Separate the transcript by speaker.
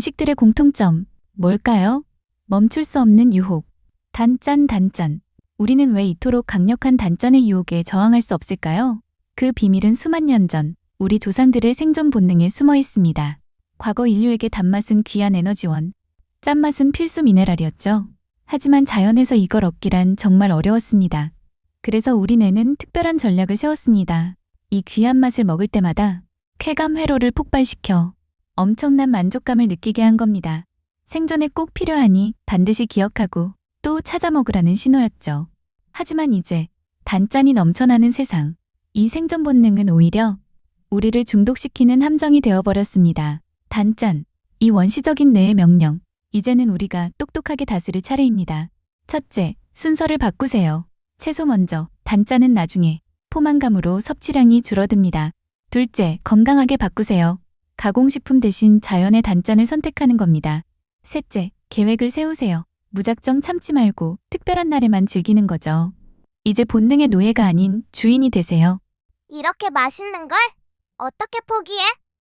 Speaker 1: 음식들의 공통점, 뭘까요? 멈출 수 없는 유혹. 단짠, 단짠. 우리는 왜 이토록 강력한 단짠의 유혹에 저항할 수 없을까요? 그 비밀은 수만 년 전, 우리 조상들의 생존 본능에 숨어 있습니다. 과거 인류에게 단맛은 귀한 에너지원, 짠맛은 필수 미네랄이었죠. 하지만 자연에서 이걸 얻기란 정말 어려웠습니다. 그래서 우리 뇌는 특별한 전략을 세웠습니다. 이 귀한 맛을 먹을 때마다 쾌감 회로를 폭발시켜 엄청난 만족감을 느끼게 한 겁니다. 생존에 꼭 필요하니 반드시 기억하고 또 찾아 먹으라는 신호였죠. 하지만 이제 단짠이 넘쳐나는 세상, 이 생존 본능은 오히려 우리를 중독시키는 함정이 되어버렸습니다. 단짠, 이 원시적인 뇌의 명령, 이제는 우리가 똑똑하게 다스릴 차례입니다. 첫째, 순서를 바꾸세요. 채소 먼저, 단짠은 나중에, 포만감으로 섭취량이 줄어듭니다. 둘째, 건강하게 바꾸세요. 가공식품 대신 자연의 단짠을 선택하는 겁니다. 셋째, 계획을 세우세요. 무작정 참지 말고 특별한 날에만 즐기는 거죠. 이제 본능의 노예가 아닌 주인이 되세요.
Speaker 2: 이렇게 맛있는 걸 어떻게 포기해?